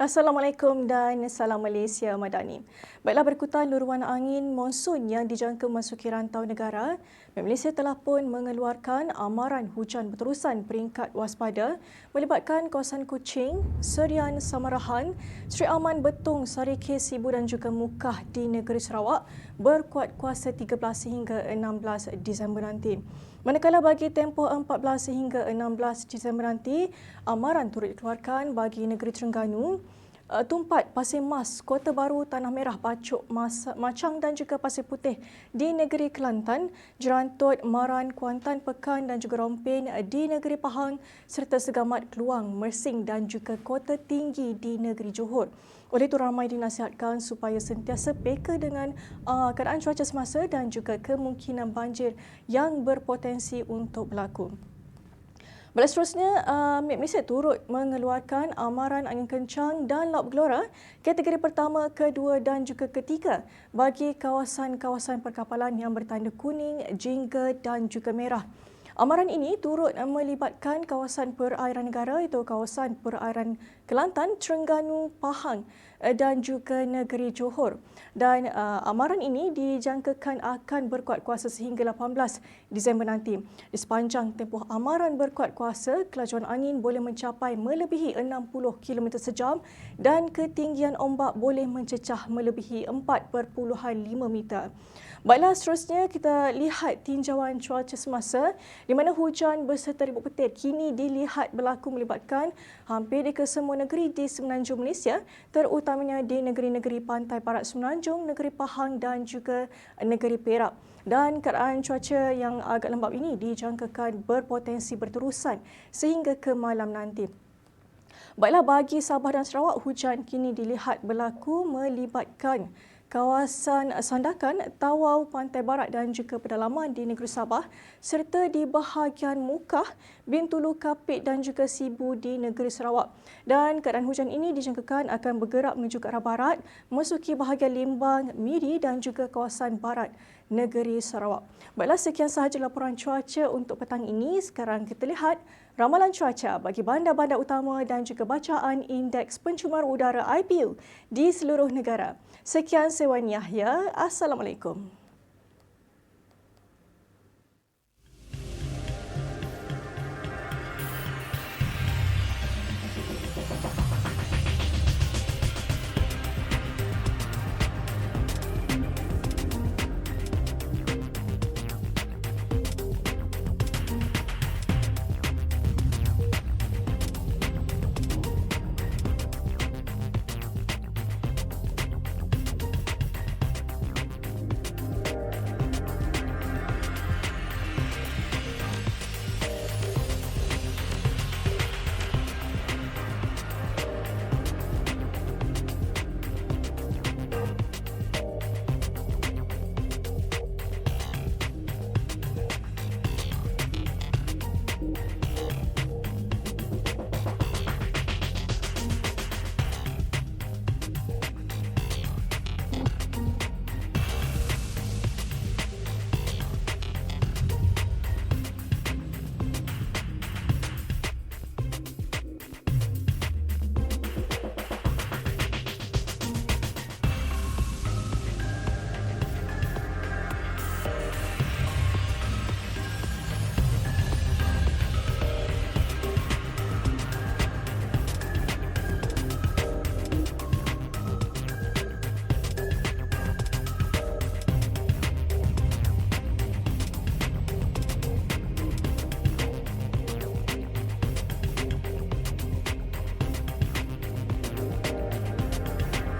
Assalamualaikum dan salam Malaysia Madani. Baiklah berkutan luruan angin monsun yang dijangka memasuki rantau negara, Malaysia telah pun mengeluarkan amaran hujan berterusan peringkat waspada melibatkan kawasan Kuching, Serian, Samarahan, Sri Aman, Betung, Sarike, Sibu dan juga Mukah di negeri Sarawak berkuat kuasa 13 hingga 16 Disember nanti. Manakala bagi tempoh 14 hingga 16 Disember nanti, amaran turut dikeluarkan bagi negeri Terengganu, uh, Tumpat, Pasir Mas, Kota Baru, Tanah Merah, Pacuk, Mas, Macang dan juga Pasir Putih di negeri Kelantan, Jerantut, Maran, Kuantan, Pekan dan juga Rompin di negeri Pahang serta Segamat, Keluang, Mersing dan juga Kota Tinggi di negeri Johor. Oleh itu ramai dinasihatkan supaya sentiasa peka dengan uh, keadaan cuaca semasa dan juga kemungkinan banjir yang berpotensi untuk berlaku. Balas seterusnya, uh, Malaysia turut mengeluarkan amaran angin kencang dan laut gelora kategori pertama, kedua dan juga ketiga bagi kawasan-kawasan perkapalan yang bertanda kuning, jingga dan juga merah. Amaran ini turut melibatkan kawasan perairan negara iaitu kawasan perairan Kelantan, Terengganu, Pahang eh, dan juga negeri Johor. Dan uh, amaran ini dijangkakan akan berkuat kuasa sehingga 18 Disember nanti. Di sepanjang tempoh amaran berkuat kuasa, kelajuan angin boleh mencapai melebihi 60 km sejam dan ketinggian ombak boleh mencecah melebihi 4.5 meter. Baiklah seterusnya kita lihat tinjauan cuaca semasa di mana hujan berserta ribut petir kini dilihat berlaku melibatkan hampir di kesemua negeri di semenanjung Malaysia terutamanya di negeri-negeri pantai barat semenanjung, negeri Pahang dan juga negeri Perak. Dan keadaan cuaca yang agak lembap ini dijangkakan berpotensi berterusan sehingga ke malam nanti. Baiklah bagi Sabah dan Sarawak hujan kini dilihat berlaku melibatkan kawasan Sandakan, Tawau, Pantai Barat dan juga pedalaman di negeri Sabah serta di bahagian Mukah, Bintulu, Kapit dan juga Sibu di negeri Sarawak. Dan keadaan hujan ini dijangkakan akan bergerak menuju ke arah barat, memasuki bahagian Limbang, Miri dan juga kawasan barat negeri Sarawak. Baiklah sekian sahaja laporan cuaca untuk petang ini. Sekarang kita lihat ramalan cuaca bagi bandar-bandar utama dan juga bacaan indeks pencemaran udara IPU di seluruh negara. Sekian Sewan Yahya. Assalamualaikum.